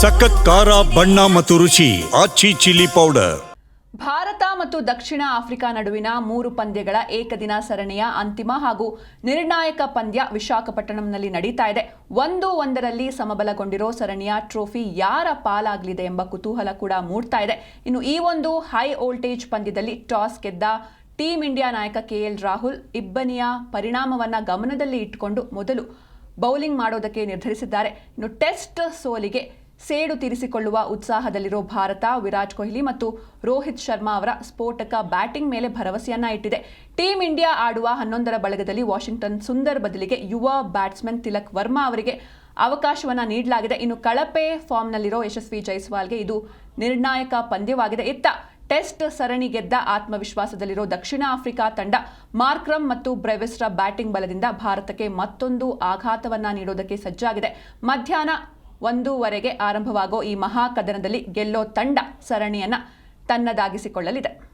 ಸಖತ್ ಖಾರ, ಬಣ್ಣ ಮತ್ತು ರುಚಿ, ಆಚಿ ಚಿಲ್ಲಿ ಪೌಡರ್. ಭಾರತ ಮತ್ತು ದಕ್ಷಿಣ ಆಫ್ರಿಕಾ ನಡುವಿನ ಮೂರು ಪಂದ್ಯಗಳ ಏಕದಿನ ಸರಣಿಯ ಅಂತಿಮ ಹಾಗೂ ನಿರ್ಣಾಯಕ ಪಂದ್ಯ ವಿಶಾಖಪಟ್ಟಣಂನಲ್ಲಿ ನಡೀತಾ ಇದೆ. ಒಂದು ಒಂದರಲ್ಲಿ ಸಮಬಲಗೊಂಡಿರೋ ಸರಣಿಯ ಟ್ರೋಫಿ ಯಾರ ಪಾಲಾಗಲಿದೆ ಎಂಬ ಕುತೂಹಲ ಕೂಡ ಮೂಡ್ತಾ ಇದೆ. ಇನ್ನು ಈ ಒಂದು ಹೈ ವೋಲ್ಟೇಜ್ ಪಂದ್ಯದಲ್ಲಿ ಟಾಸ್ ಗೆದ್ದ ಟೀಂ ಇಂಡಿಯಾ ನಾಯಕ ಕೆ ಎಲ್ ರಾಹುಲ್ ಇಬ್ಬನಿಯ ಪರಿಣಾಮವನ್ನ ಗಮನದಲ್ಲಿ ಇಟ್ಟುಕೊಂಡು ಮೊದಲು ಬೌಲಿಂಗ್ ಮಾಡೋದಕ್ಕೆ ನಿರ್ಧರಿಸಿದ್ದಾರೆ. ಇನ್ನು ಟೆಸ್ಟ್ ಸೋಲಿಗೆ ಸೇಡು ತೀರಿಸಿಕೊಳ್ಳುವ ಉತ್ಸಾಹದಲ್ಲಿರೋ ಭಾರತ, ವಿರಾಟ್ ಕೊಹ್ಲಿ ಮತ್ತು ರೋಹಿತ್ ಶರ್ಮಾ ಅವರ ಸ್ಫೋಟಕ ಬ್ಯಾಟಿಂಗ್ ಮೇಲೆ ಭರವಸೆಯನ್ನ ಇಟ್ಟಿದೆ. ಟೀಂ ಇಂಡಿಯಾ ಆಡುವ ಹನ್ನೊಂದರ ಬಳಗದಲ್ಲಿ ವಾಷಿಂಗ್ಟನ್ ಸುಂದರ್ ಬದಲಿಗೆ ಯುವ ಬ್ಯಾಟ್ಸ್ಮನ್ ತಿಲಕ್ ವರ್ಮಾ ಅವರಿಗೆ ಅವಕಾಶವನ್ನ ನೀಡಲಾಗಿದೆ. ಇನ್ನು ಕಳಪೆ ಫಾರ್ಮ್ನಲ್ಲಿರೋ ಯಶಸ್ವಿ ಜೈಸ್ವಾಲ್ಗೆ ಇದು ನಿರ್ಣಾಯಕ ಪಂದ್ಯವಾಗಿದೆ. ಇತ್ತ ಟೆಸ್ಟ್ ಸರಣಿ ಗೆದ್ದ ಆತ್ಮವಿಶ್ವಾಸದಲ್ಲಿರೋ ದಕ್ಷಿಣ ಆಫ್ರಿಕಾ ತಂಡ ಮಾರ್ಕ್ರಮ್ ಮತ್ತು ಬ್ರೆವೆಸ್ರ ಬ್ಯಾಟಿಂಗ್ ಬಲದಿಂದ ಭಾರತಕ್ಕೆ ಮತ್ತೊಂದು ಆಘಾತವನ್ನ ನೀಡೋದಕ್ಕೆ ಸಜ್ಜಾಗಿದೆ. ಮಧ್ಯಾಹ್ನ ಒಂದೂವರೆಗೆ ಆರಂಭವಾಗೋ ಈ ಮಹಾಕದನದಲ್ಲಿ ಗೆಲ್ಲೋ ತಂಡ ಸರಣಿಯನ್ನು ತನ್ನದಾಗಿಸಿಕೊಳ್ಳಲಿದೆ.